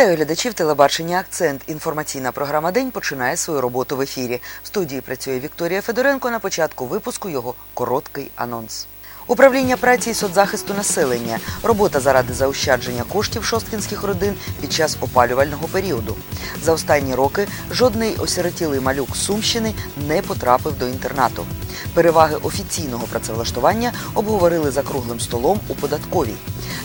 Вітаю глядачів телебачення Акцент. Інформаційна програма День починає свою роботу в ефірі. В студії працює Вікторія Федоренко. На початку випуску його короткий анонс. Управління праці і соцзахисту населення. Робота заради заощадження коштів шосткінських родин під час опалювального періоду. За останні роки жодний осиротілий малюк Сумщини не потрапив до інтернату. Переваги офіційного працевлаштування обговорили за круглим столом у податковій.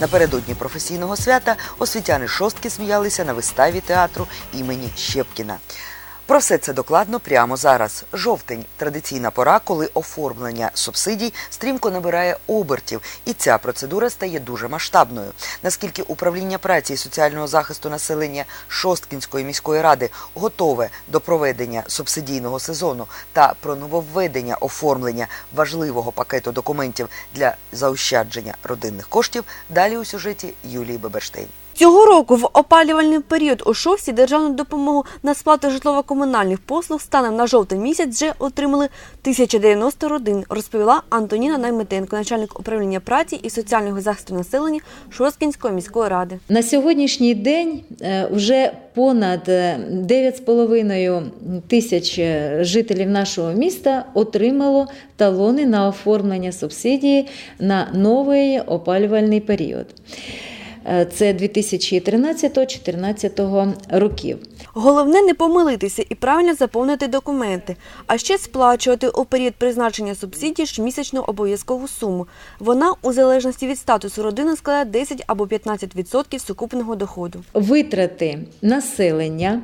Напередодні професійного свята освітяни шостки сміялися на виставі театру імені Щепкіна. Про все це докладно прямо зараз. Жовтень традиційна пора, коли оформлення субсидій стрімко набирає обертів, і ця процедура стає дуже масштабною. Наскільки управління праці і соціального захисту населення Шосткінської міської ради готове до проведення субсидійного сезону та про нововведення оформлення важливого пакету документів для заощадження родинних коштів, далі у сюжеті Юлії Беберштейн. Цього року в опалювальний період у Шовсі державну допомогу на сплату житлово-комунальних послуг станом на жовтень місяць вже отримали 1090 родин, розповіла Антоніна Найметенко, начальник управління праці і соціального захисту населення Шосткінської міської ради. На сьогоднішній день е, вже понад е, 9,5 тисяч е, жителів нашого міста отримало талони на оформлення субсидії на новий опалювальний період. Е, Це 2013-2014 років. Головне не помилитися і правильно заповнити документи, а ще сплачувати у період призначення субсидії щомісячну обов'язкову суму. Вона у залежності від статусу родини складає 10 або 15% сукупного доходу. Витрати населення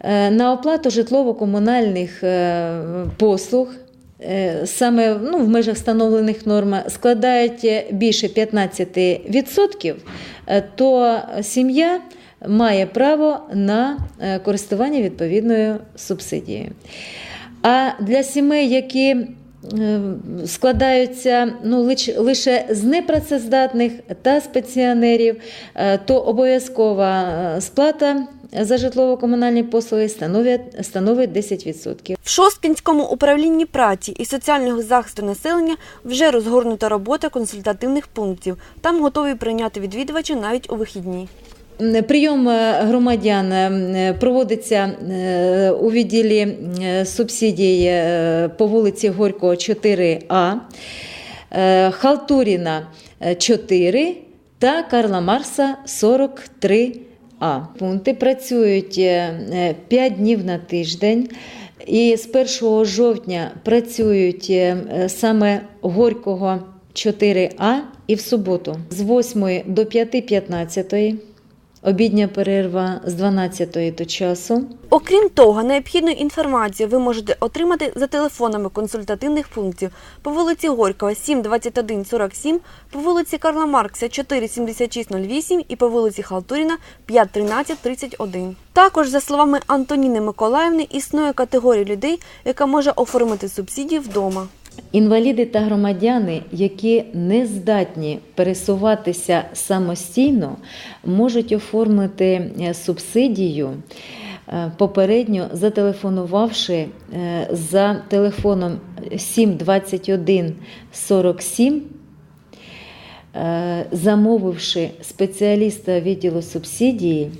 е, на оплату житлово-комунальних е, послуг. Е, Саме ну, в межах встановлених норм складають більше 15%, е, то сім'я має право на е, користування відповідною субсидією. А для сімей, які складаються ну, лише з непрацездатних та з пенсіонерів, е, то обов'язкова е, сплата за житлово-комунальні послуги становить, становить 10%. В Шосткінському управлінні праці і соціального захисту населення вже розгорнута робота консультативних пунктів. Там готові прийняти відвідувачі навіть у вихідні. М, Прийом е, громадян е, проводиться е, у відділі е, субсидій е, по вулиці Горького 4А, е, Халтуріна е, 4 та Карла Марса 43А. Пункти працюють 5 днів на тиждень. І з 1 жовтня працюють е, саме Горького 4А і в суботу з 8 до 5.15. Обідня перерва з 12 до часу. Окрім того, необхідну інформацію ви можете отримати за телефонами консультативних пунктів по вулиці Горького 7 21 47, по вулиці Карла Маркса 4 76 08 і по вулиці Халтуріна 5 13 31. Також, за словами Антоніни Миколаївни, існує категорія людей, яка може оформити субсидії вдома. Інваліди та громадяни, які не здатні пересуватися самостійно, можуть оформити е, субсидію. е, Попередньо зателефонувавши е, за телефоном 721 47, е, замовивши спеціаліста відділу субсидії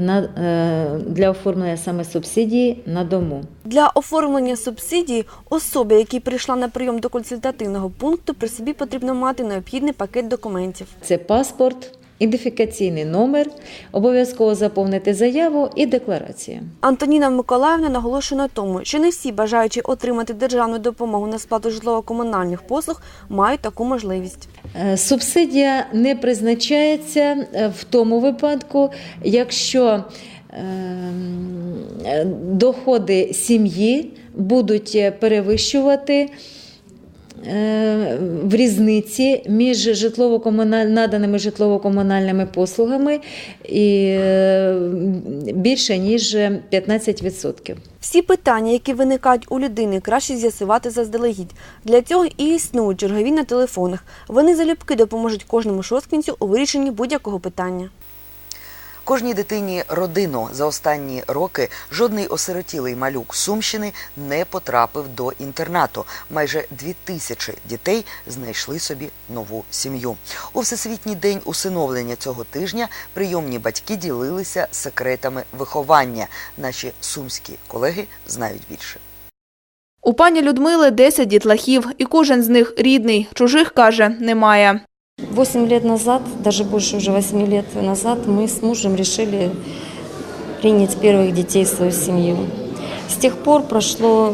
на, е, для оформлення саме субсидії на дому. Для оформлення субсидії особі, які прийшла на прийом до консультативного пункту, при собі потрібно мати необхідний пакет документів. Це паспорт, ідентифікаційний номер, обов'язково заповнити заяву і декларацію. Антоніна Миколаївна наголошує на тому, що не всі бажаючі отримати державну допомогу на сплату житлово-комунальних послуг мають таку можливість. Е, Субсидія не призначається е, в тому випадку, якщо ем, е, доходи сім'ї будуть перевищувати в різниці між житлово-комуналь... наданими житлово-комунальними послугами і е, більше ніж 15%. Всі питання, які виникають у людини, краще з'ясувати заздалегідь. Для цього і існують чергові на телефонах. Вони залюбки допоможуть кожному шосткінцю у вирішенні будь-якого питання. Кожній дитині родину за останні роки жодний осиротілий малюк Сумщини не потрапив до інтернату. Майже дві тисячі дітей знайшли собі нову сім'ю. У всесвітній день усиновлення цього тижня прийомні батьки ділилися секретами виховання. Наші сумські колеги знають більше. У пані Людмили 10 дітлахів, і кожен з них рідний. Чужих, каже, немає. Восемь лет назад, даже больше уже восьми лет назад, мы с мужем решили принять первых детей в свою семью. С тех пор прошло,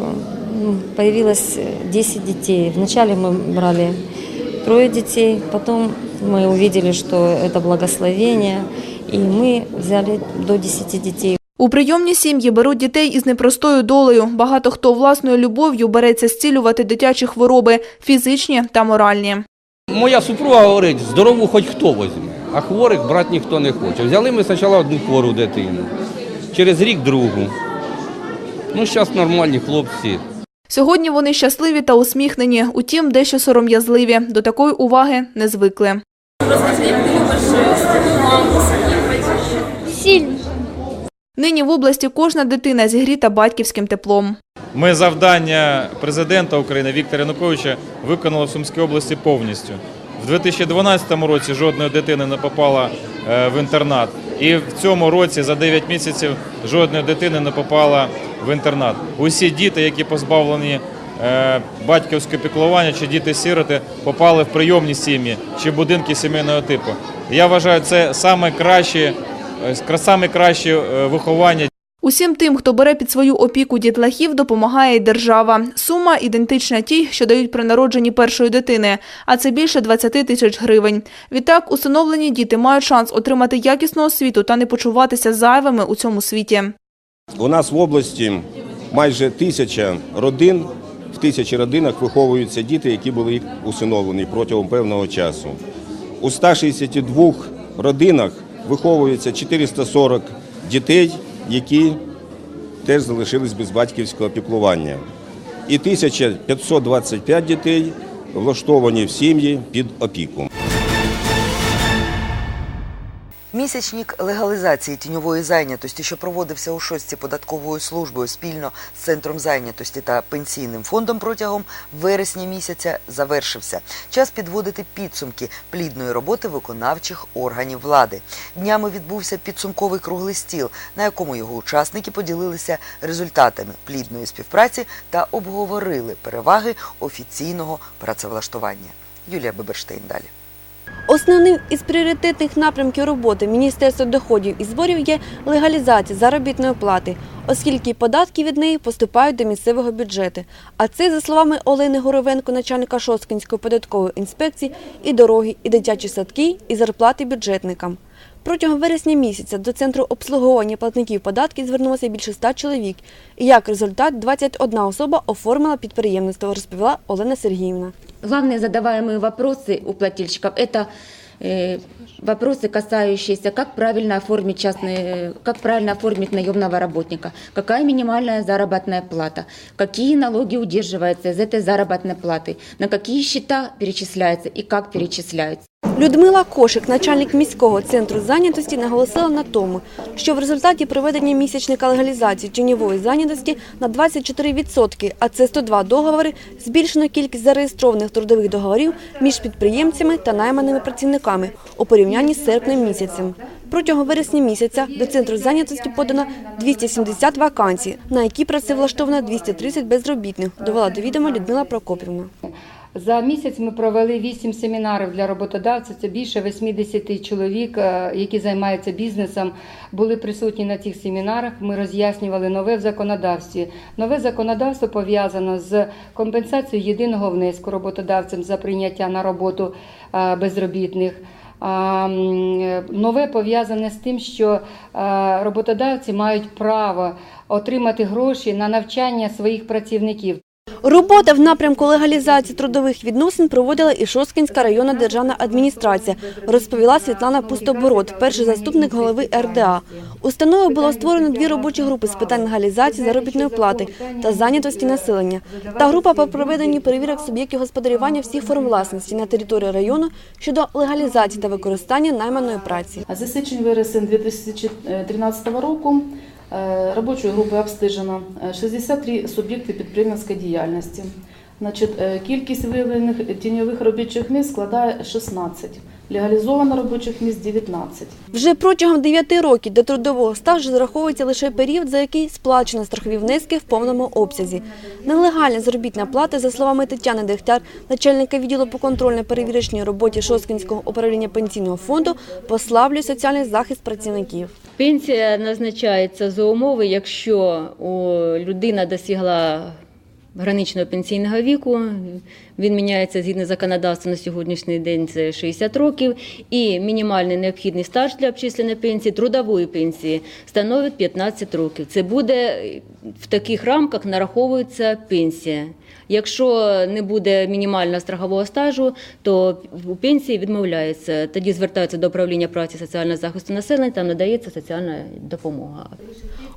м, появилось э, 10 детей. Вначале мы брали трое детей, потом мы увидели, что это благословение, и мы взяли до 10 детей. У прийомні сім'ї беруть дітей із непростою долею. Багато хто власною любов'ю береться зцілювати дитячі хвороби – фізичні та моральні. Моя супруга говорить, здорову хоч хто візьме, а хворих брати ніхто не хоче. Взяли ми спочатку одну хвору дитину, через рік другу. Ну, зараз нормальні хлопці. Сьогодні вони щасливі та усміхнені, утім, дещо сором'язливі. До такої уваги не звикли. Нині в області кожна дитина зігріта батьківським теплом. Ми завдання президента України Віктора Януковича виконали в Сумській області повністю. В 2012 році жодної дитини не попала е, в інтернат. І в цьому році за 9 місяців жодної дитини не попала в інтернат. Усі діти, які позбавлені е, батьківського піклування чи діти-сироти, попали в прийомні сім'ї чи будинки сімейного типу. Я вважаю, це саме краще, е, краще виховання Усім тим, хто бере під свою опіку дітлахів, допомагає держава. Сума ідентична тій, що дають при народженні першої дитини, а це більше 20 тисяч гривень. Відтак, усиновлені діти мають шанс отримати якісну освіту та не почуватися зайвими у цьому світі. У нас в області майже тисяча родин. В тисячі родинах виховуються діти, які були усиновлені протягом певного часу. У 162 родинах виховується 440 дітей, які теж залишились без батьківського піклування. І 1525 дітей влаштовані в сім'ї під опіку. Місячник легалізації тіньової зайнятості, що проводився у шостці податковою службою спільно з центром зайнятості та пенсійним фондом протягом вересня місяця, завершився. Час підводити підсумки плідної роботи виконавчих органів влади. Днями відбувся підсумковий круглий стіл, на якому його учасники поділилися результатами плідної співпраці та обговорили переваги офіційного працевлаштування. Юлія Беберштейн далі. Основним із пріоритетних напрямків роботи Міністерства доходів і зборів є легалізація заробітної плати, оскільки податки від неї поступають до місцевого бюджету. А це, за словами Олени Горовенко, начальника Шосткинської податкової інспекції, і дороги, і дитячі садки, і зарплати бюджетникам. Протягом вересня місяця до центру обслуговування платників податків звернулося більше ста чоловік. І як результат, 21 особа оформила підприємництво, розповіла Олена Сергіївна. Главные задаваемые вопросы у плательщиков – это э, вопросы, касающиеся, как правильно оформить частный, э, как правильно оформить наемного работника, какая минимальная заработная плата, какие налоги удерживаются из этой заработной платы, на какие счета перечисляются и как перечисляются. Людмила Кошик, начальник міського центру зайнятості, наголосила на тому, що в результаті проведення місячника легалізації тіньової зайнятості на 24%, а це 102 договори, збільшено кількість зареєстрованих трудових договорів між підприємцями та найманими працівниками у порівнянні з серпнем місяцем. Протягом вересня місяця до центру зайнятості подано 270 вакансій, на які працевлаштовано 230 безробітних, довела до відома Людмила Прокопівна. За місяць ми провели 8 семінарів для роботодавців. Це більше 80 чоловік, е, які займаються бізнесом, були присутні на цих семінарах. Ми роз'яснювали нове в законодавстві. Нове законодавство пов'язано з компенсацією єдиного внеску роботодавцям за прийняття на роботу е, безробітних. Е, Нове пов'язане з тим, що роботодавці мають право отримати гроші на навчання своїх працівників. Робота в напрямку легалізації трудових відносин проводила і Шосткінська районна державна адміністрація, розповіла Світлана Пустобород, перший заступник голови РДА. Установою було створено дві робочі групи з питань легалізації заробітної плати та зайнятості населення та група по проведенню перевірок суб'єктів господарювання всіх форм власності на території району щодо легалізації та використання найманої праці. За січень-вересень 2013 року робочою групою обстежено е, 63 суб'єкти підприємницької діяльності. Значить, е, кількість виявлених тіньових робочих місць складає 16, легалізовано робочих місць 19. Вже протягом 9 років до трудового стажу зараховується лише період, за який сплачено страхові внески в повному обсязі. Нелегальна заробітна плата, за словами Тетяни Дегтяр, начальника відділу по контрольно-перевірочній роботі Шосткінського управління пенсійного фонду, послаблює соціальний захист працівників. Пенсія назначається за умови, якщо людина досягла граничного пенсійного віку, він міняється згідно законодавства на сьогоднішній день це 60 років, і мінімальний необхідний стаж для обчислення пенсії, трудової пенсії становить 15 років. Це буде в таких рамках нараховується пенсія. Якщо не буде мінімального страхового стажу, то у пенсії відмовляється. Тоді звертаються до управління праці соціального захисту населення, там надається соціальна допомога.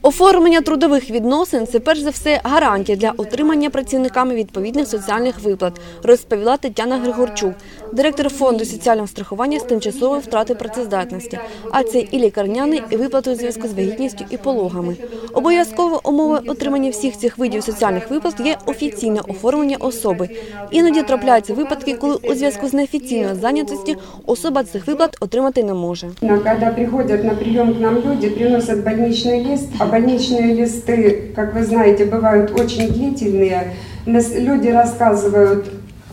Оформлення трудових відносин це перш за все гарантія для отримання працівниками відповідних соціальних виплат, розповіла Тетяна Григорчук, директор фонду соціального страхування з тимчасової втрати працездатності. А це і лікарняний, і виплати у зв'язку з вагітністю і пологами. Обов'язково умови отримання всіх цих видів соціальних виплат є офіційне оформлення особи. Іноді трапляються випадки, коли у зв'язку з неофіційною зайнятості особа цих виплат отримати не може. Когда приходят на прием к нам люди, приносят больничный лист, а больничные листы, как вы знаете, бывают очень длительные. Нас- Люди рассказывают,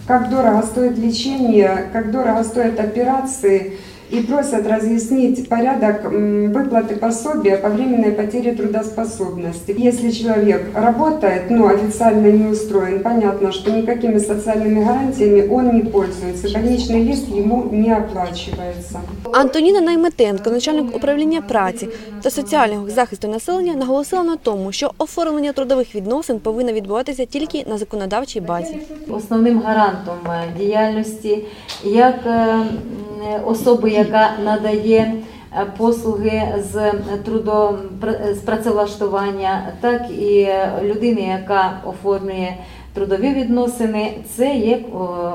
как дорого стоит лечение, как дорого стоят операции, и просят разъяснить порядок м, выплаты пособия по временной потере трудоспособности. Если человек работает, но официально не устроен, понятно, что никакими социальными гарантиями он не пользуется, больничный лист ему не оплачивается. Антоніна Найметенко, начальник управління праці та соціального захисту населення, наголосила на тому, що оформлення трудових відносин повинно відбуватися тільки на законодавчій базі. Основним гарантом е, діяльності як е, м, особи, яка надає е, послуги з трудо з працевлаштування, так і е, людини, яка оформлює трудові відносини, це є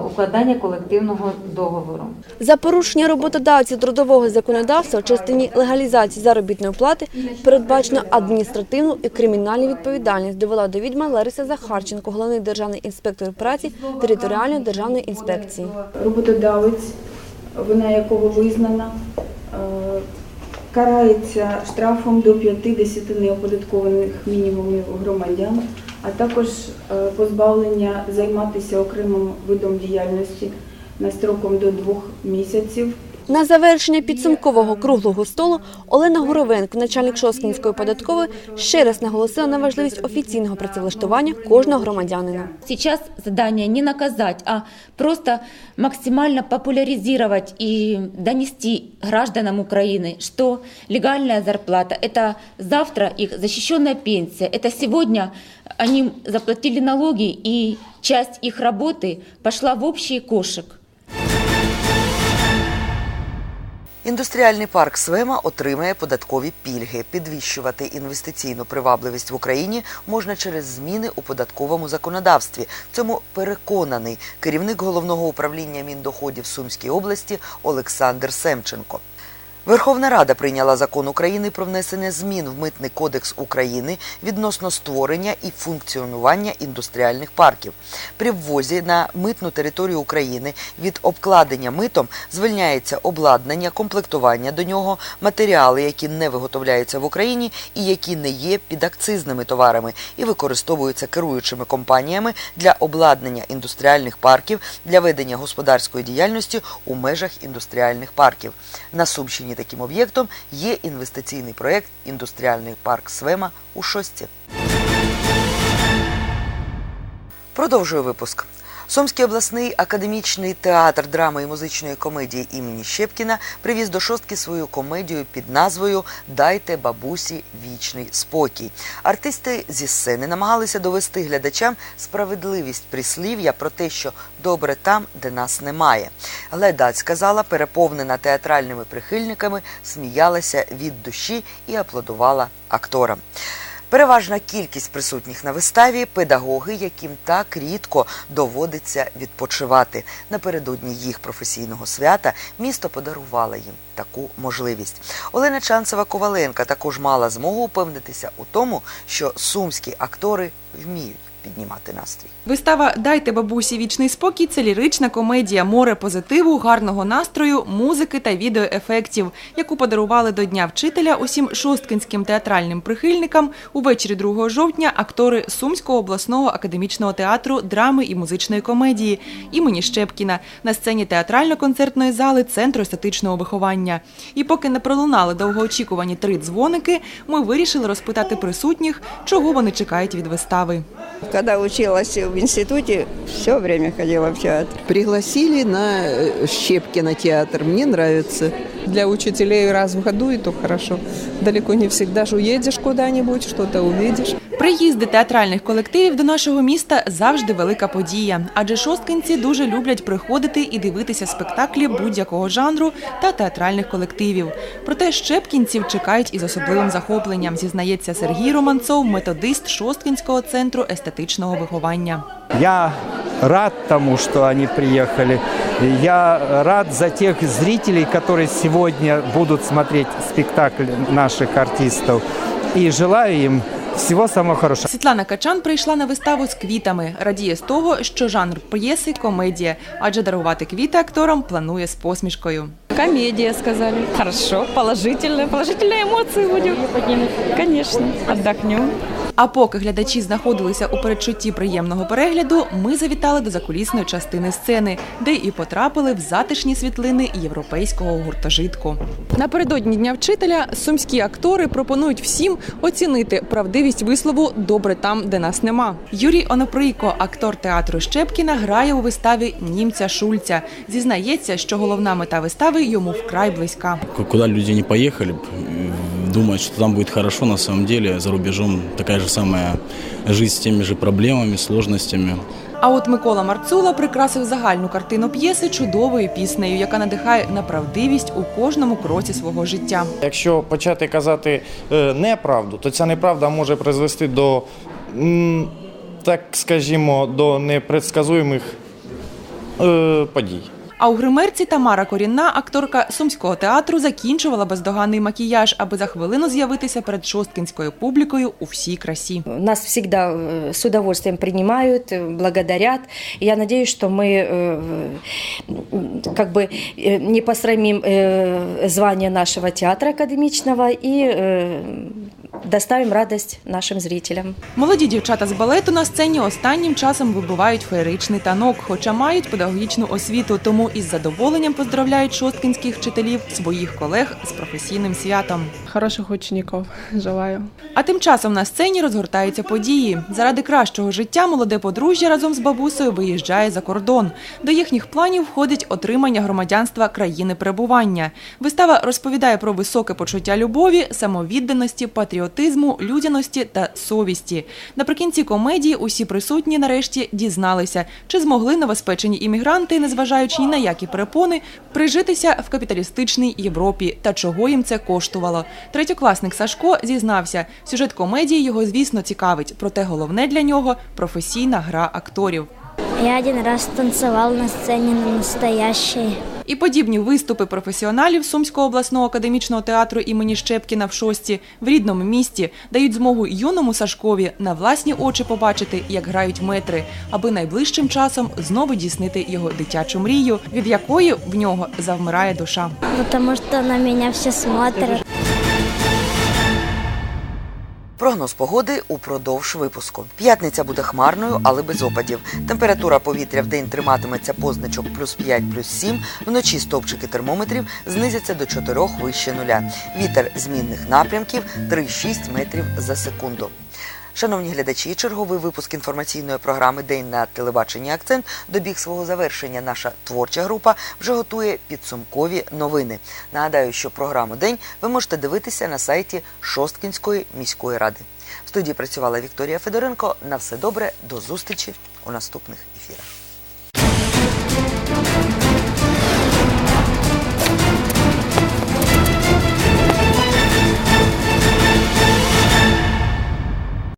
укладання колективного договору. За порушення роботодавців трудового законодавства в частині легалізації заробітної плати передбачено адміністративну і кримінальну відповідальність, довела до відьма Лариса Захарченко, головний державний інспектор праці територіальної державної інспекції. роботодавець, вина якого визнана, е, карається штрафом до 50 неоподаткованих мінімумів громадян, а також е, позбавлення займатися окремим видом діяльності на строком до двох місяців На завершення підсумкового круглого столу Олена Гуровенко, начальник Шосткінської податкової, ще раз наголосила на важливість офіційного працевлаштування кожного громадянина. Сейчас задание не наказать, а просто максимально популяризировать и донести гражданам Украины, что легальная зарплата – это завтра их защищенная пенсия, это сегодня они заплатили налоги и часть их работы пошла в общий кошек. Індустріальний парк Свема отримає податкові пільги. Підвищувати інвестиційну привабливість в Україні можна через зміни у податковому законодавстві. Цьому переконаний керівник головного управління міндоходів Сумській області Олександр Семченко. Верховна Рада прийняла закон України про внесення змін в Митний кодекс України відносно створення і функціонування індустріальних парків. При ввозі на митну територію України від обкладення митом звільняється обладнання, комплектування до нього, матеріали, які не виготовляються в Україні і які не є підакцизними товарами і використовуються керуючими компаніями для обладнання індустріальних парків для ведення господарської діяльності у межах індустріальних парків. На Сумщині таким об'єктом є інвестиційний проєкт Індустріальний парк Свема у Шості. Продовжую випуск. Сумський обласний академічний театр драми і музичної комедії імені Щепкіна привіз до шостки свою комедію під назвою Дайте бабусі вічний спокій. Артисти зі сцени намагалися довести глядачам справедливість прислів'я про те, що добре там, де нас немає. Гледать сказала, переповнена театральними прихильниками, сміялася від душі і аплодувала акторам. Переважна кількість присутніх на виставі педагоги, яким так рідко доводиться відпочивати. Напередодні їх професійного свята місто подарувало їм таку можливість. Олена Чанцева Коваленка також мала змогу упевнитися у тому, що сумські актори вміють піднімати настрій. Вистава Дайте бабусі вічний спокій це лірична комедія, море позитиву, гарного настрою, музики та відеоефектів, яку подарували до Дня вчителя усім шосткинським театральним прихильникам увечері 2 жовтня актори Сумського обласного академічного театру драми і музичної комедії імені Щепкіна на сцені театрально-концертної зали Центру естетичного виховання. І поки не пролунали довгоочікувані три дзвоники, ми вирішили розпитати присутніх, чого вони чекають від вистави. Когда училась в институте, все время ходила в театр. Пригласили на э, Щепкина театр. Мне нравится. Для учителей раз в году и то хорошо. Далеко не всегда же уедешь куда-нибудь, что-то увидишь. Приїзди театральних колективів до нашого міста завжди велика подія, адже шосткинці дуже люблять приходити і дивитися спектаклі будь-якого жанру та театральних колективів. Проте щепкінців чекають із особливим захопленням, зізнається Сергій Романцов, методист Шосткинського центру естетичного виховання. Я рад тому, что они приехали. Я рад за тех зрителей, которые сегодня будут смотреть спектакль наших артистов. И желаю им всего самого хорошего. Світлана Качан прийшла на виставу з квітами. Радіє з того, що жанр п'єси комедія, адже дарувати квіти акторам планує з посмішкою. Комедия, сказали. Хорошо, положительная. Положительные эмоции будем. Конечно, отдохнем. А поки глядачі знаходилися у передчутті приємного перегляду, ми завітали до закулісної частини сцени, де і потрапили в затишні світлини європейського гуртожитку. Напередодні дня вчителя сумські актори пропонують всім оцінити правдивість вислову Добре там, де нас нема. Юрій Оноприйко, актор театру Щепкіна, грає у виставі німця Шульця. Зізнається, що головна мета вистави йому вкрай близька. Куда люди не поехали, думают, что там будет хорошо, на самом деле за рубежом такая же самая жизнь с теми же проблемами, сложностями. А от Микола Марцула прикрасив загальну картину п'єси чудовою піснею, яка надихає на правдивість у кожному кроці свого життя. Якщо почати казати е, неправду, то ця неправда може призвести до, так скажімо, до непредсказуємих е, подій. А у гримерці Тамара Корінна, акторка сумського театру, закінчувала бездоганний макіяж, аби за хвилину з'явитися перед шосткинською публікою у всій красі. Нас всегда э, с удовольствием принимают, э, благодарят. И я надеюсь, что мы э, э, как бы э, не посрамим э, звание нашего театра академичного и э, доставим радость нашим зрителям. Молоді дівчата з балету на сцені останнім часом вибивають феєричний танок, хоча мають педагогічну освіту, тому із задоволенням поздравляють шосткинських вчителів своїх колег з професійним святом. Хороших учеников желаю. А тим часом на сцені розгортаються події. Заради кращого життя молоде подружжя разом з бабусею виїжджає за кордон. До їхніх планів входить отримання громадянства країни перебування. Вистава розповідає про високе почуття любові, самовідданості, патріотизму, людяності та совісті. Наприкінці комедії усі присутні нарешті дізналися, чи змогли новоспечені іммігранти, незважаючи ні на які перепони, прижитися в капіталістичній Європі та чого їм це коштувало. Третьокласник Сашко зізнався, сюжет комедії його, звісно, цікавить, проте головне для нього професійна гра акторів. Я один раз танцевал на сцене на настоящей. І подібні виступи професіоналів Сумського обласного академічного театру імені Щепкіна в шості в рідному місті дають змогу юному Сашкові на власні очі побачити, як грають метри, аби найближчим часом знову дійснити його дитячу мрію, від якої в нього завмирає душа. Потому что на меня все смотрят. Прогноз погоди упродовж випуску. П'ятниця буде хмарною, але без опадів. Температура повітря в день триматиметься позначок плюс 5, плюс 7. Вночі стовпчики термометрів знизяться до 4 вище нуля. Вітер змінних напрямків 3-6 метрів за секунду. Шановні глядачі, черговий випуск інформаційної програми День на телебаченні Акцент добіг свого завершення. Наша творча група вже готує підсумкові новини. Нагадаю, що програму День ви можете дивитися на сайті Шосткінської міської ради. В студії працювала Вікторія Федоренко. На все добре, до зустрічі у наступних ефірах.